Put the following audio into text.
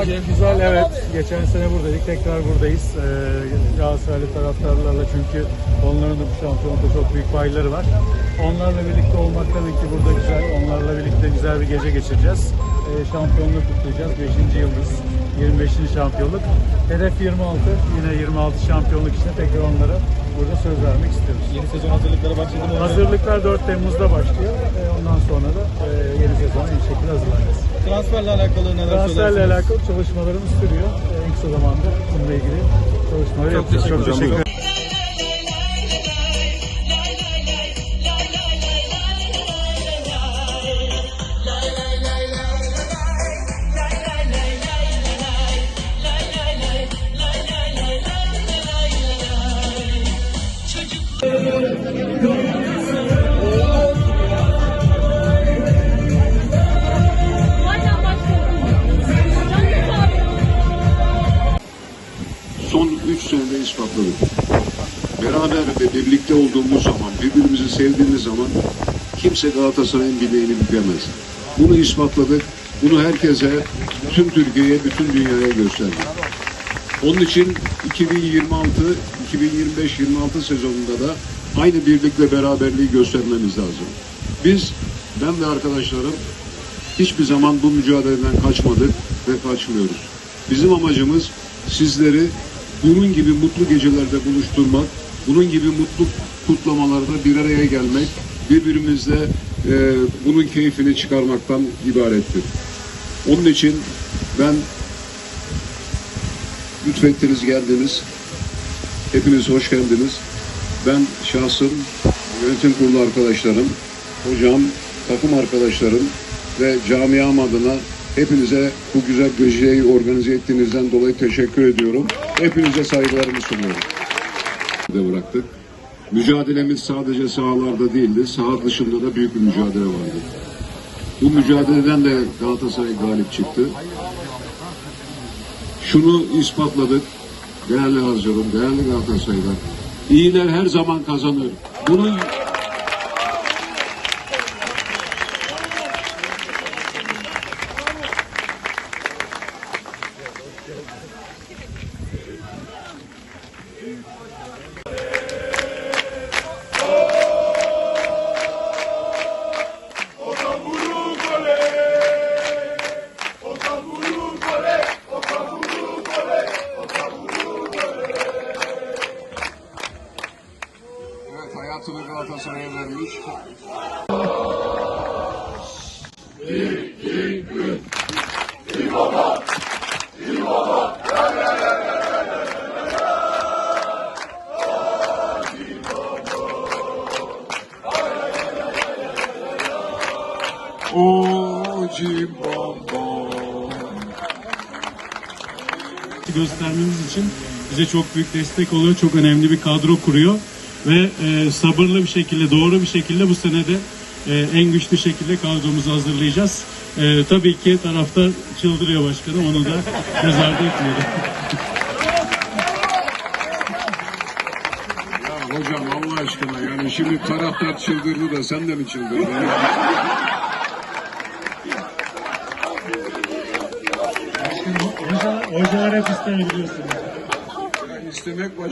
gece. güzel evet. Geçen sene buradaydık. Tekrar buradayız. Ee, taraftarlarla çünkü onların da bu şampiyonada çok büyük payları var. Onlarla birlikte olmak tabii ki burada güzel. Onlarla birlikte güzel bir gece geçireceğiz. Şampiyonluğu kutlayacağız. 5. yıldız. 25. şampiyonluk. Hedef 26. Yine 26 şampiyonluk için tekrar onlara burada söz vermek istiyoruz. Yeni sezon hazırlıkları başladı mı? Hazırlıklar 4 Temmuz'da başlıyor. Ee, ondan sonra da e, yeni sezona iyi şekilde hazırlanacağız. Transferle alakalı neler Transferle söylersiniz? alakalı çalışmalarımız sürüyor. Ee, En kısa zamanda bununla ilgili çalışmalar Çok yapacağız. teşekkür Çok teşekkür ederim. Son 3 senede ispatladık. Beraber ve birlikte olduğumuz zaman, birbirimizi sevdiğimiz zaman kimse Galatasaray'ın bileğini bükemez. Bunu ispatladık. Bunu herkese, tüm Türkiye'ye, bütün dünyaya gösterdik. Onun için 2026, 2025-26 sezonunda da aynı birlik ve beraberliği göstermemiz lazım. Biz, ben ve arkadaşlarım hiçbir zaman bu mücadeleden kaçmadık ve kaçmıyoruz. Bizim amacımız sizleri bunun gibi mutlu gecelerde buluşturmak, bunun gibi mutlu kutlamalarda bir araya gelmek, birbirimizle e, bunun keyfini çıkarmaktan ibarettir. Onun için ben lütfettiniz geldiniz. Hepiniz hoş geldiniz. Ben şahsım, yönetim kurulu arkadaşlarım, hocam, takım arkadaşlarım ve camiam adına hepinize bu güzel geceyi organize ettiğinizden dolayı teşekkür ediyorum. Hepinize saygılarımı sunuyorum. De bıraktık. Mücadelemiz sadece sahalarda değildi, saha dışında da büyük bir mücadele vardı. Bu mücadeleden de Galatasaray galip çıktı. Şunu ispatladık. Değerli Hazırım, değerli Galatasaraylar. İyiler her zaman kazanır. Bunun Hayatını Galatasaray'a vermiş. O cimbom göstermemiz için bize çok büyük destek oluyor. Çok önemli bir kadro kuruyor ve e, sabırlı bir şekilde, doğru bir şekilde bu senede e, en güçlü şekilde kadromuzu hazırlayacağız. E, tabii ki taraftar çıldırıyor başkanım, onu da göz ardı etmeyelim. Hocam Allah aşkına yani şimdi taraftar çıldırdı da sen de mi çıldırdın? Hoca, hocalar hep ister biliyorsunuz. İstemek başka.